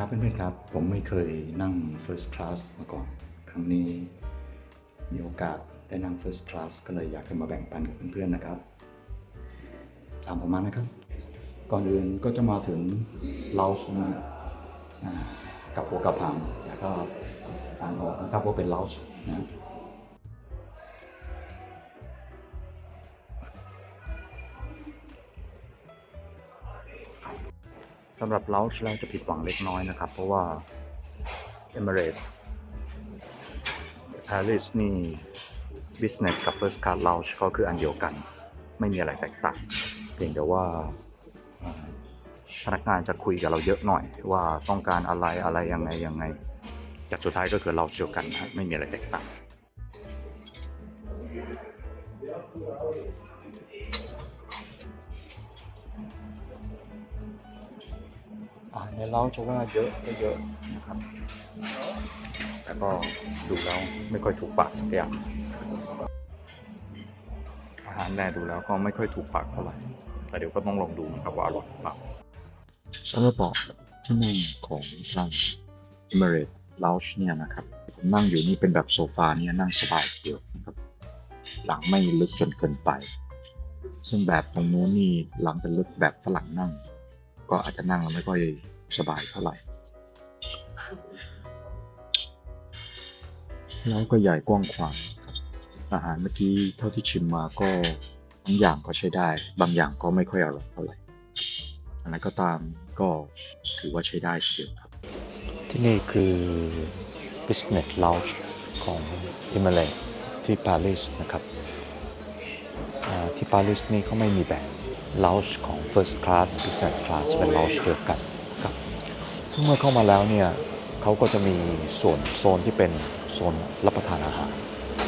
ครับเพื่อนๆครับ ผมไม่เคยนั่ง First Class มาก่อน ครั้งนี้มีโอกาสได้นั่ง First Class ก็เลยอยากจะมาแบ่งปันกับเพื่อนๆนะครับ ตามผมมานะครับ ก่อนอื่นก็จะมาถึงเราชนะอ่ากับหัวกระพังแล้วก็อ่านออกนะครับว่าเป็นเลาชนะ สำหรับเลาชแล้วจะผิดหวังเล็กน้อยนะครับ เพราะว่า Emirates Paris นี่ Business กับ First Class Lounge ก็คืออันเดียวกัน ไม่มีอะไรแตกต่างเพียงแต่ว่าพนักงานจะคุยกับเราเยอะหน่อย ว่าต้องการอะไรอะไรยังไงยังไงแต่สุดท้ายก็คือเราเดียวกันไม่มีอะไรแตกต่าง ในเราจะว่าเยอะก็เยอะนะครับ แต่ก็ดูแล้วไม่ค่อยถูกปากสักอย่างอาหารแน่ดูแล้วก็ไม่ค่อยถูกปากเท่าไหร่แต่เดี๋ยวก็ต้องลองดูนะครับว่าอร่อยหรือเปล่าสำหรับเบาะที่นั่งของทาง Emirates Lounge เนี่ยนะครับผมนั่งอยู่นี่เป็นแบบโซฟาเนี่ยนั่งสบายเดียวนะครับ หลังไม่ลึกจนเกินไป ซึ่งแบบตรงนู้นนี่หลังเป็นลึกแบบฝรั่งนั่ง ก็อาจจะนั่งแล้วไม่ค่อย สบายเท่าไหร่ แล้วก็ใหญ่กว้างขวางอาหารเมื่อกี้เท่าที่ชิมมาก็บางอย่างก็ใช้ได้ บางอย่างก็ไม่ค่อยอร่อยเท่าไหร่อะไรก็ตามก็ถือว่าใช้ได้เดียวครับ ที่นี่คือ Business Lounge ของ e m i r a t e ที่ปารีสนะครับที่ปารีสนี่เขาไม่มีแบ่ง Lounge ของ First Class Business Class เป็น Lounge เดียวกัน ซึ่งเมื่อเข้ามาแล้วเนี่ยเขาก็จะมีส่วนโซนที่เป็นโซนรับประทานอาหาร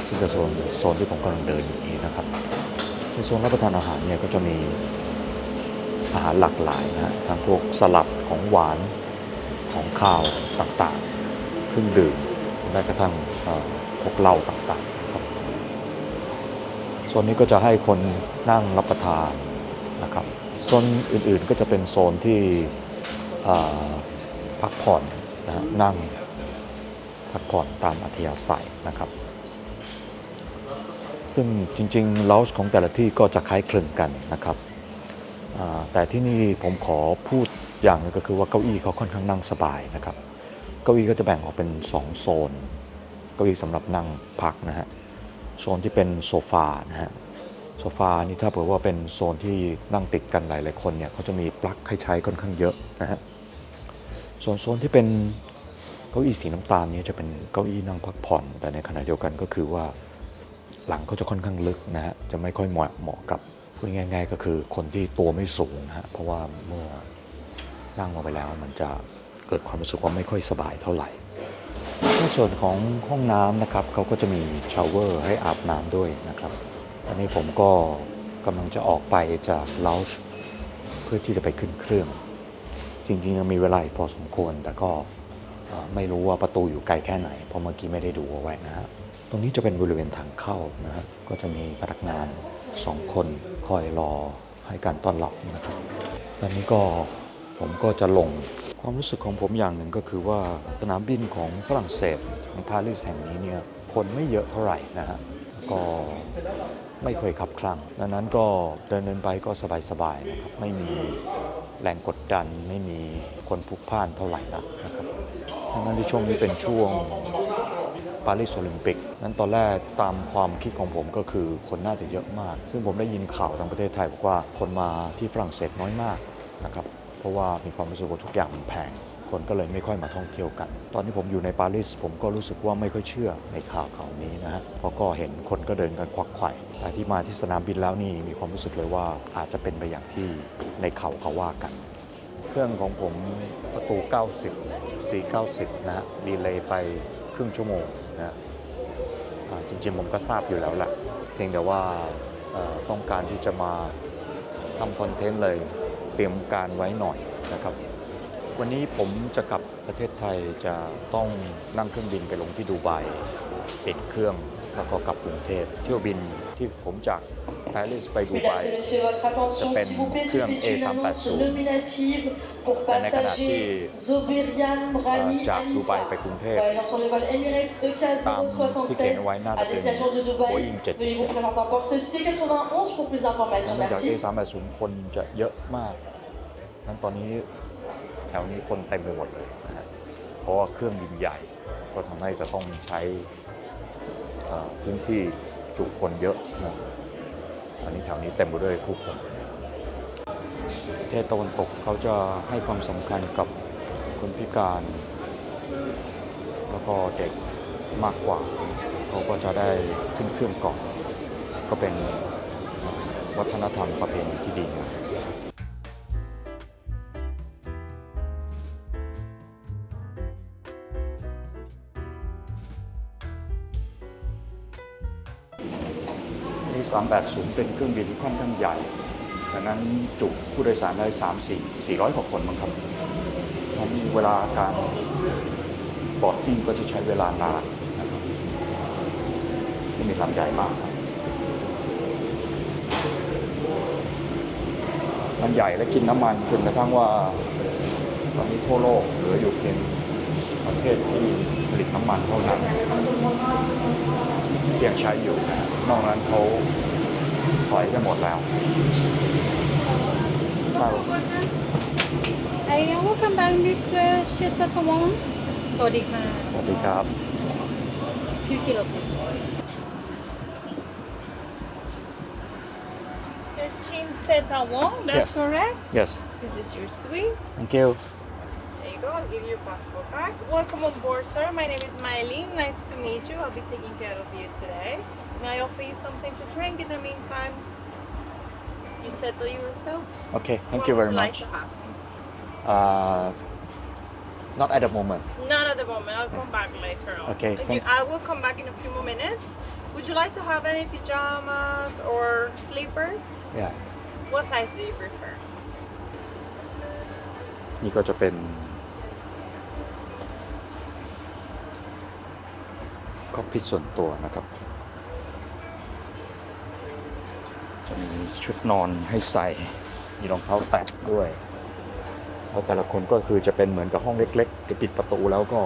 ซึ่งเป็นโซนโซนที่ผมกำลังเดินอยู่นี้นะครับ ในโซนรับประทานอาหารเนี่ยก็จะมีอาหารหลากหลายนะฮะทั้งพวกสลัดของหวานของข้าวต่างๆ เครื่องดื่มแม้กระทั่งพวกเหล้าต่างๆครับโซนนี้ก็จะให้คนนั่งรับประทานนะครับโซนอื่นๆก็จะเป็นโซนที่ พักผ่อนนะฮะนั่งพักผ่อนตามอัธยาศัยนะครับ ซึ่งจริงๆเลาส์ของแต่ละที่ก็จะคล้ายคลึงกันนะครับ แต่ที่นี่ผมขอพูดอย่างหนึงก็คือว่าเก้าอี้เขาค่อนข้างนั่งสบายนะครับ เก้าอี้ก็จะแบ่งออกเป็น 2 โซน เก้าอี้สำหรับนั่งพักนะฮะ โซนที่เป็นโซฟานะฮะ โซฟานี่ถ้าเผื่อว่าเป็นโซนที่นั่งติดกันหลายๆคนเนี่ยเขาจะมีปลั๊กให้ใช้ค่อนข้างเยอะนะฮะ ส่วนโซนที่เป็นเก้าอี้สีน้ำตาลนี่ยจะเป็นเก้าอี้นั่งพักผ่อน แต่ในขณะเดียวกันก็คือว่า หลังก็จะค่อนข้างลึกนะฮะจะไม่ค่อยเหมาะเหมาะกับพูดง่าย ๆ ก็คือคนที่ตัวไม่สูงนะฮะเพราะว่าเมื่อนั่งลงไปแล้วมันจะเกิดความรู้สึกว่าไม่ค่อยสบายเท่าไหร่ในส่วนของห้องน้ำนะครับเขาก็จะมีชาวเวอร์ให้อาบน้ำด้วยนะครับอันนี้ผมก็กำลังจะออกไปจากเลาช์เพื่อที่จะไปขึ้นเครื่อง จริงๆยังมีเวลาอีกพอสมควร แต่ก็ไม่รู้ว่าประตูอยู่ไกลแค่ไหน เพราะเมื่อกี้ไม่ได้ดูเอาไว้นะฮะตรงนี้จะเป็นบริเวณทางเข้านะฮะก็จะมีพนักงานสองคนคอยรอให้การต้อนรับนะครับ ตอนนี้ก็ผมก็จะลงความรู้สึกของผมอย่างหนึ่งก็คือว่าสนามบินของฝรั่งเศสของปารีสแห่งนี้เนี่ยคนไม่เยอะเท่าไหร่นะฮะก็ไม่เคยขับคลั่งดังนั้นก็เดินเดินไปก็สบายๆนะครับไม่มี แรงกดดันไม่มีคนพลุกพล่านเท่าไหร่นักนะครับดังนั้นในช่วงนี้เป็นช่วงปารีสโอลิมปิก นั้นตอนแรกตามความคิดของผมก็คือคนน่าจะเยอะมาก ซึ่งผมได้ยินข่าวทางประเทศไทยบอกว่าคนมาที่ฝรั่งเศสน้อยมากนะครับ เพราะว่ามีความรู้สึกว่าทุกอย่างมันแพง คนก็เลยไม่ค่อยมาท่องเที่ยวกัน ตอนที่ผมอยู่ในปารีสผมก็รู้สึกว่าไม่ค่อยเชื่อในข่าวข่าวนี้นะฮะเพราะก็เห็นคนก็เดินกันควักไข่แต่ที่มาที่สนามบินแล้วนี่มีความรู้สึกเลยว่าอาจจะเป็นไปอย่างที่ในข่าวเขาว่ากัน เครื่องของผมประตู 90 490 นะฮะดีเลย์ไปครึ่งชั่วโมงนะฮะจริงๆผมก็ทราบอยู่แล้วแหละเพียงแต่ว่าต้องการที่จะมาทำคอนเทนต์เลยเตรียมการไว้หน่อยนะครับ วันนี้ผมจะกลับประเทศไทยจะต้องนั่งเครื่องบินไปลงที่ดูไบเปลี่ยนเครื่องแล้วก็กลับกรุงเทพเที่ยวบินที่ผมจากปารีสไปดูไบ Mesdames et messieurs, votre attention, s'appelle s'il vous plaît, Kurm ceci est une annonce E380. nominative pour แต่ในขณะที่ passagers Zoberian เอ่อ Rani จากดูไบ Alissa. ไปกรุงเทพ Voyageurs sur le vol Emirates ตามที่เขียนเอาไว้ EK076 น่า à จะเป็น destination de Dubaï. Boeing Veuillez vous présenter en porte C91 pour plus d'informations. เนื่องจาก Merci. A380 คนจะเยอะมากนั้นตอนนี้ แถวนี้คนเต็มไปหมดเลยนะฮะเพราะว่าเครื่องบินใหญ่ก็ทำให้จะต้องใช้พื้นที่จุคนเยอะนะตอนนี้แถวนี้เต็มไปด้วยผู้คนประเทศตะวันตกเขาจะให้ความสำคัญกับคนพิการ แล้วก็เด็กมากกว่า เขาก็จะได้ขึ้นเครื่องก่อน ก็เป็นวัฒนธรรมประเพณีที่ดีงา 380 เป็นเครื่องบินที่ค่อนข้างใหญ่ดังนั้นจุผู้โดยสารได้ 3 4 400กว่าคนมั้งครับอันนี้เวลาการบอดดิ้งก็จะใช้เวลานานนะครับที่มีลำใหญ่มากครับมันใหญ่และกินน้ำมันจนกระทั่งว่าตอนนี้ทั่วโลกเหลืออยู่เพียงประเทศที่ผลิตน้ำมันเท่านั้นที่ยังใช้อยู่นะนอกนั้นเขา ถอยกันหมดแล้วครับ I welcome back with Shesa Tomon สวัสดีค่ะสวัสดีครับ 2 kilo please 13 set that's Yes. correct Yes. this is your suite Thank you. There you go. I'll give your passport back. Welcome on board, sir. My name is Mylene. Nice to meet you. I'll be taking care of you today. May I offer you something to drink in the meantime? You settle yourself? okay thank What you would very like much to have? uh, not at the moment Not at the moment. I'll come back later on. Okay, You- thank- I will come back in a few more minutes. Would you like to have any pajamas or sleepers? yeah What size do you prefer? นี่ก็จะเป็นคอกพิทส่วนตัวนะครับ จะมีชุดนอนให้ใส่ มีรองเท้าแตะด้วยแล้วแต่ละคนก็คือจะเป็นเหมือนกับห้องเล็กๆจะปิดประตูแล้วก็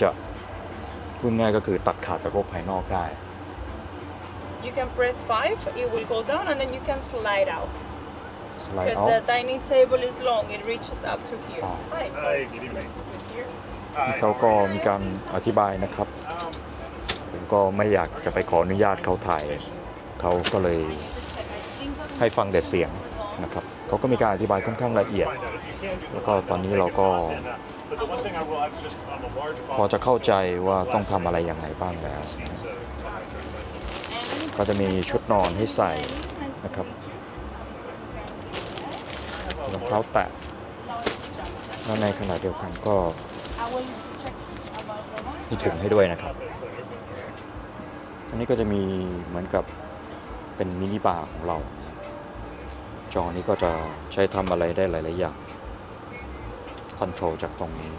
จะพูดง่ายก็คือตัดขาดจากโลกภายนอกได้ You can press five. It will go down, and then you can slide out. สไลด์ Because เอา the dining table is long. It reaches up to here. Oh. Hi. Hi, sorry, good just evening. like to sit here. เขาก็มีการอธิบายนะครับ Um, ผมก็ไม่อยากจะไปขออนุญาตเขาถ่าย เขาก็เลย ให้ฟังแต่เสียงนะครับเขาก็มีการอธิบายค่อนข้างละเอียด แล้วก็ตอนนี้เราก็พอจะเข้าใจว่าต้องทำอะไรยังไงบ้างแล้ว ก็จะมีชุดนอนให้ใส่นะครับรองเท้าแตะแล้วในขณะเดียวกันก็มีถุงให้ด้วยนะครับ อันนี้ก็จะมีเหมือนกับเป็นมินิบาร์ของเรา จอนี้ก็จะใช้ทำอะไรได้หลาย ๆ อย่างคอนโทรลจากตรงนี้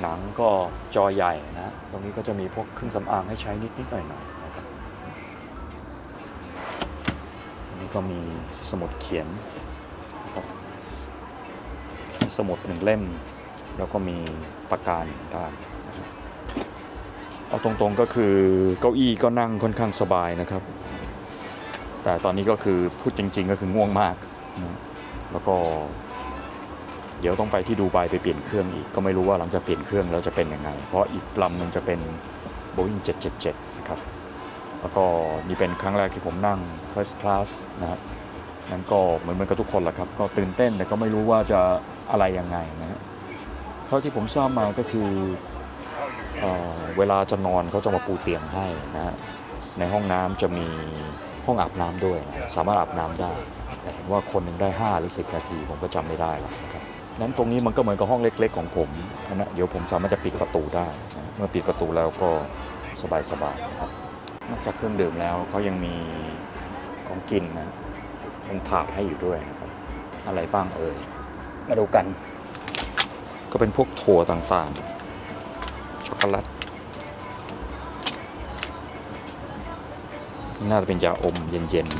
หนังก็จอใหญ่นะ ตรงนี้ก็จะมีพวกเครื่องสำอางให้ใช้นิด ๆ หน่อย ๆ นะครับอันนี้ก็มีสมุดเขียนนะครับสมุดหนึ่งเล่ม แล้วก็มีปากกาหนึ่งด้านเอาตรง ๆ ก็คือเก้าอี้ก็นั่งค่อนข้างสบายนะครับ แต่ตอนนี้ก็คือพูดจริง ๆ ก็คือง่วงมาก แล้วก็เดี๋ยวต้องไปที่ดูไบไปเปลี่ยนเครื่องอีก ก็ไม่รู้ว่าหลังจากเปลี่ยนเครื่องแล้วจะเป็นยังไง เพราะอีกลำหนึ่งจะเป็น Boeing 777 นะครับ แล้วก็นี่เป็นครั้งแรกที่ผมนั่ง first class นะครับนั้นก็เหมือนเหมือนกับทุกคนแหละครับ ก็ตื่นเต้นแต่ก็ไม่รู้ว่าจะอะไรยังไงนะฮะเท่าที่ผมทราบมาก็คือเออเวลาจะนอนเขาจะมาปูเตียงให้นะฮะในห้องน้ำจะมี ห้องอาบน้ำด้วยนะสามารถอาบน้ำได้ แต่เห็นว่าคนหนึ่งได้ 5 หรือ 10 นาที ผมก็จำไม่ได้แล้วนะครับนั้นตรงนี้มันก็เหมือนกับห้องเล็ก ๆ ของผมนะเดี๋ยวผมสามารถจะปิดประตูได้นะเมื่อปิดประตูแล้วก็สบายๆนะครับนอกจากเครื่องดื่มแล้วเขายังมีของกินนะเป็นถาดให้อยู่ด้วยนะครับ อะไรบ้างเอ่ยมาดูกัน ก็เป็นพวกถั่วต่างๆ ช็อกโกแลต น่าจะเป็นยาอมเย็นๆ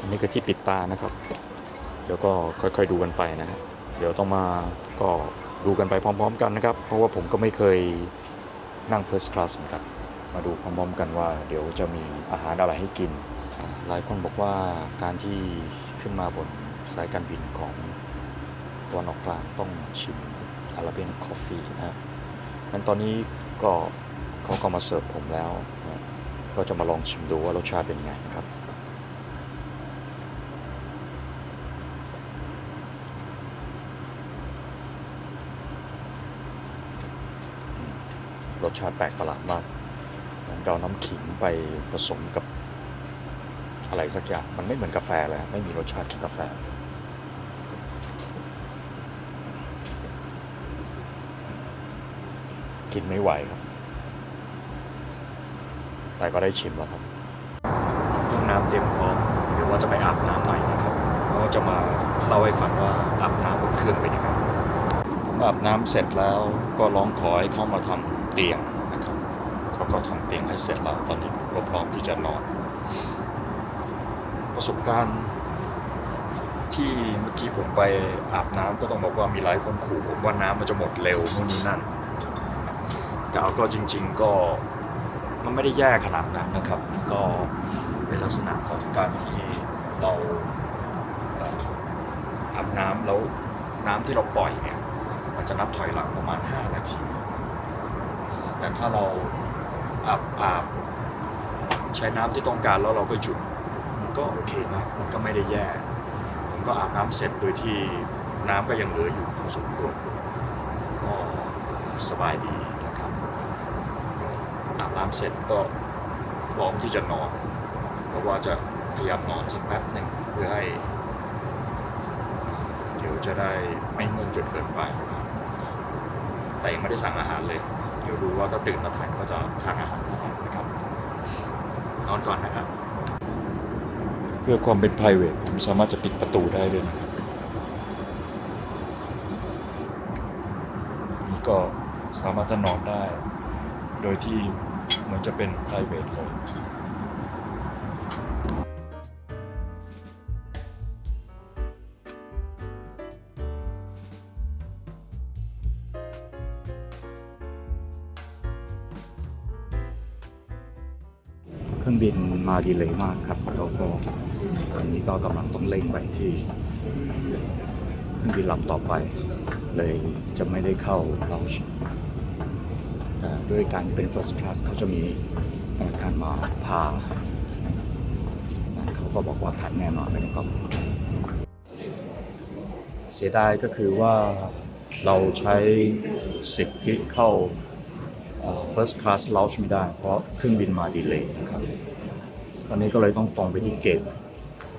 อันนี้ก็ที่ปิดตานะครับ เดี๋ยวก็ค่อยๆดูกันไปนะฮะ เดี๋ยวต้องมาก็ดูกันไปพร้อม ๆ กันนะครับ เพราะว่าผมก็ไม่เคยนั่ง First Class เหมือนกัน มาดูพร้อมๆกันว่า เดี๋ยวจะมีอาหารอะไรให้กิน หลายคนบอกว่าการที่ขึ้นมาบน สายการบินของตะวันออกกลางต้องชิมอาราเบียนคอฟฟี่นะฮะงั้นตอนนี้ก็เขาก็มาเสิร์ฟผมแล้วนะก็จะมาลองชิมดูว่ารสชาติเป็นไงนะครับ รสชาติแปลกประหลาดมากมันก็เอาน้ำขิงไปผสมกับอะไรสักอย่าง มันไม่เหมือนกาแฟเลย ไม่มีรสชาติของกาแฟเลย กินไม่ไหวครับ แต่ก็ได้ชิมแล้วครับห้องน้ำเตรียมพร้อมเดี๋ยวว่าจะไปอาบน้ำหน่อยนะครับแล้วก็จะมาเล่าให้ฟังว่าอาบน้ำบนเครื่องเป็นยังไงผมอาบน้ำเสร็จแล้วก็ร้องขอให้เขามาทำเตียงนะครับเขาก็ทำเตียงให้เสร็จแล้วตอนนี้ผมก็พร้อมที่จะนอน ประสบการณ์ที่เมื่อกี้ผมไปอาบน้ำก็ต้องบอกว่ามีหลายคนขู่ผมว่าน้ำมันจะหมดเร็วนู่นนี่นั่น แต่เอาก็จริง ๆก็มันไม่ได้แย่ขนาดนั้นนะครับ ก็เป็นลักษณะของการที่เราเอ่ออาบน้ำแล้วน้ำที่เราปล่อยเนี่ยมันจะนับถอยหลังประมาณ 5 นาที แต่ถ้าเราอาบอาบใช้น้ำที่ต้องการแล้วเราก็หยุดมันก็โอเคนะมันก็ไม่ได้แย่ผมก็อาบน้ำเสร็จโดยที่น้ำก็ยังเหลืออยู่พอสมควรก็สบายดีนะครับก็อาบ น้ำเสร็จก็พร้อมที่จะนอนก็ว่าจะพยายามนอนสักแป๊บหนึ่งเพื่อให้เดี๋ยวจะได้ไม่ง่วงจนเกินไปนะครับแต่ยังไม่ได้สั่งอาหารเลย เดี๋ยวดูว่าถ้าตื่นมาทันก็จะทานอาหารสักหน่อยนะครับ นอนก่อนนะครับ เพื่อความเป็น p r i v a t ผมสามารถจะปิดประตูได้ด้วยนะครับนี่ก็สามารถจะนอนได้ โดยที่ มือนจะเป็น p r i v a t เลยเครื่องบินมาดีเลยมากครับแล้วก็ตอนนี้ก็กำลังต้องเร่งไปที่เครื่องบินลำต่อไป เลยจะไม่ได้เข้าเรา ด้วยการเป็น first class เขาจะมีการมาพาเขาก็บอกว่าทันแน่นอนไม่ต้องกังวลเสียดายก็คือว่าเราใช้สิทธิเข้าเอ่อ first class lounge ไม่ได้ เพราะเครื่องบินมาดีเลยนะครับ ตอนนี้ก็เลยต้องตรงไปที่เกต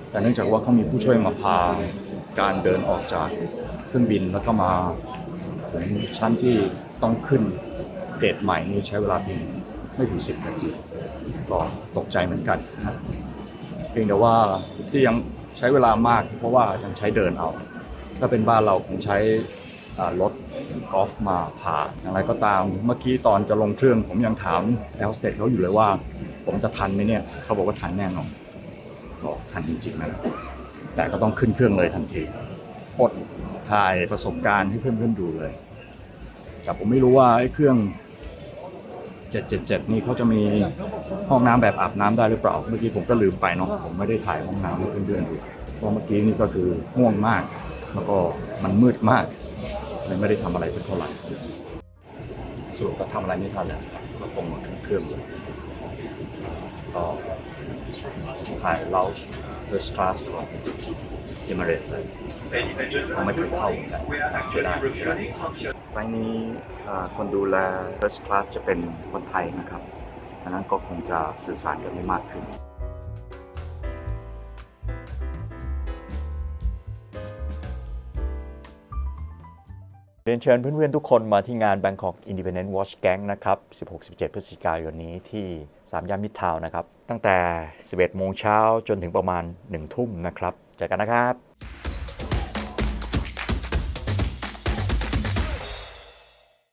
แต่เนื่องจากว่าเขามีผู้ช่วยมาพาการเดินออกจากเครื่องบินแล้วก็มาถึงชั้นที่ต้องขึ้น เกตใหม่นี่ใช้เวลาเพียงไม่ถึง10 นาที ก็ตกใจเหมือนกันนะครับเพียงแต่ว่าที่ยังใช้เวลามากเพราะว่ายังใช้เดินเอา ถ้าเป็นบ้านเราคงใช้อ่ารถกอล์ฟมาผ่าอย่างไรก็ตาม เมื่อกี้ตอนจะลงเครื่องผมยังถามแอลสเตทเขาอยู่เลยว่า ผมจะทันไหมเนี่ย เขาบอกว่าทันแน่นอนบอกทันจริงๆนะแต่ก็ต้องขึ้นเครื่องเลยทันทีอดถ่ายประสบการณ์ให้เพื่อนๆดูเลย แต่ผมไม่รู้ว่าไอ้เครื่อง 777 นี่เขาจะมีห้องน้ำแบบอาบน้ำได้หรือเปล่า เมื่อกี้ผมก็ลืมไปเนาะ ผมไม่ได้ถ่ายห้องน้ำให้เพื่อนๆดูเพราะเมื่อกี้นี่ก็คือง่วงมาก แล้วก็มันมืดมากเลยไม่ได้ทำอะไรสักเท่าไหร่สรุปก็ทำอะไรไม่ทันเลยก็ตรงมาขึ้นเครื่องเลยก็ถ่ายเรา first class ของ Emirates เลยผมไม่เคยเข้าเหมือนกันเชื่อได้เชื่อได้ไฟล์นี้คนดูแล first class จะเป็นคนไทยนะครับดังนั้นก็คงจะสื่อสารกันไม่มากขึ้น เรียนเชิญเพื่อนๆทุกคนมาที่งาน Bangkok Independent Watch Gang นะครับ 16-17 พฤศจิกายนนี้ที่3ย่านมิตรทาวน์นะครับ ตั้งแต่ 11 โมงเช้าจนถึงประมาณ 1 ทุ่มนะครับ เจอกันนะครับ